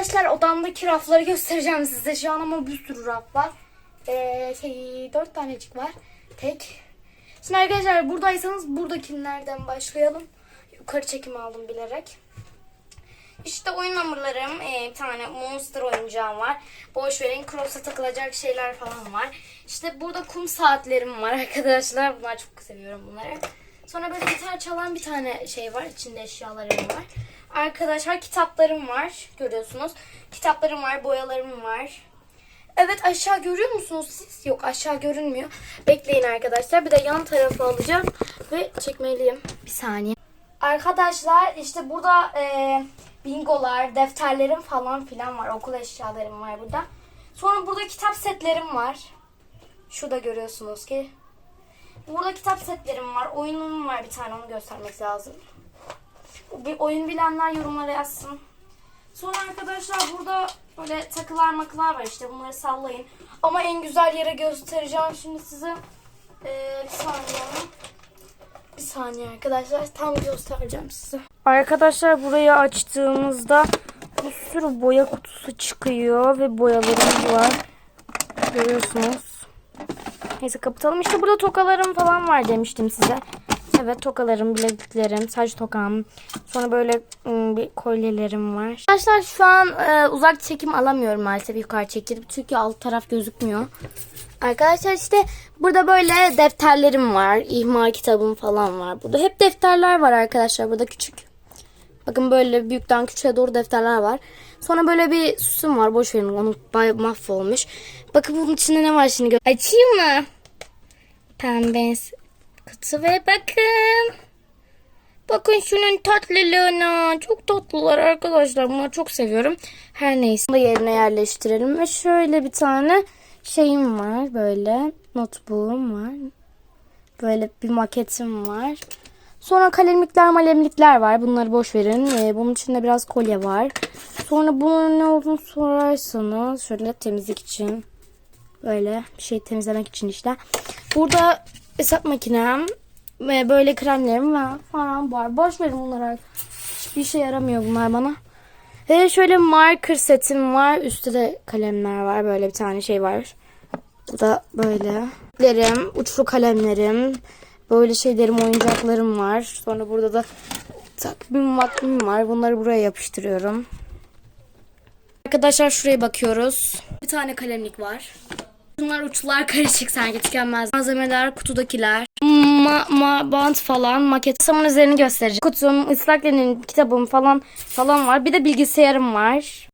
Arkadaşlar odamdaki rafları göstereceğim size şu an ama bir sürü raf var. Ee, şey, dört tanecik var. Tek. Şimdi arkadaşlar buradaysanız buradakilerden başlayalım. Yukarı çekim aldım bilerek. İşte oyun hamurlarım. Ee, bir tane monster oyuncağım var. Boş verin cross'a takılacak şeyler falan var. İşte burada kum saatlerim var arkadaşlar. Bunlar çok seviyorum bunları. Sonra böyle gitar çalan bir tane şey var. İçinde eşyalarım var. Arkadaşlar kitaplarım var. Görüyorsunuz. Kitaplarım var. Boyalarım var. Evet aşağı görüyor musunuz siz? Yok aşağı görünmüyor. Bekleyin arkadaşlar. Bir de yan tarafı alacağım ve çekmeliyim. Bir saniye. Arkadaşlar işte burada e, bingolar, defterlerim falan filan var. Okul eşyalarım var burada. Sonra burada kitap setlerim var. Şurada görüyorsunuz ki. Burada kitap setlerim var. Oyunum var bir tane onu göstermek lazım. Bir oyun bilenler yorumlara yazsın. Sonra arkadaşlar burada böyle takılar makılar var işte bunları sallayın. Ama en güzel yere göstereceğim şimdi size. Ee, bir saniye. Bir saniye arkadaşlar tam göstereceğim size. Arkadaşlar burayı açtığımızda bir sürü boya kutusu çıkıyor ve boyalarımız var. Görüyorsunuz. Neyse kapatalım. İşte burada tokalarım falan var demiştim size. Evet tokalarım, bilekliklerim, saç tokam. Sonra böyle ım, bir kolyelerim var. Arkadaşlar şu an e, uzak çekim alamıyorum maalesef yukarı çektirip. Çünkü alt taraf gözükmüyor. Arkadaşlar işte burada böyle defterlerim var. İhmal kitabım falan var. Burada hep defterler var arkadaşlar. Burada küçük. Bakın böyle büyükten küçüğe doğru defterler var. Sonra böyle bir süsüm var. Boş verin onu mahvolmuş. Bakın bunun içinde ne var şimdi. Açayım mı? Pembe kutu ve bakın. Bakın şunun tatlılığına. Çok tatlılar arkadaşlar. Bunları çok seviyorum. Her neyse. Bunu yerine yerleştirelim. Ve şöyle bir tane şeyim var. Böyle notebook'um var. Böyle bir maketim var. Sonra kalemlikler malemlikler var. Bunları boş verin. Ee, bunun içinde biraz kolye var. Sonra bunun ne olduğunu sorarsanız şöyle temizlik için böyle bir şey temizlemek için işte. Burada hesap makinem ve böyle kremlerim var falan var. Boş verin bunları. Hiçbir işe yaramıyor bunlar bana. Ve şöyle marker setim var. Üstte de kalemler var. Böyle bir tane şey var. Bu da böyle. Kalemlerim, uçlu kalemlerim, böyle şeylerim, oyuncaklarım var. Sonra burada da takvim makvim var. Bunları buraya yapıştırıyorum. Arkadaşlar şuraya bakıyoruz. Bir tane kalemlik var. Bunlar uçlar karışık sanki tükenmez. Malzemeler kutudakiler. Ma, ma, bant falan maket. Samın üzerini göstereceğim. Kutum, ıslak kitabım falan falan var. Bir de bilgisayarım var.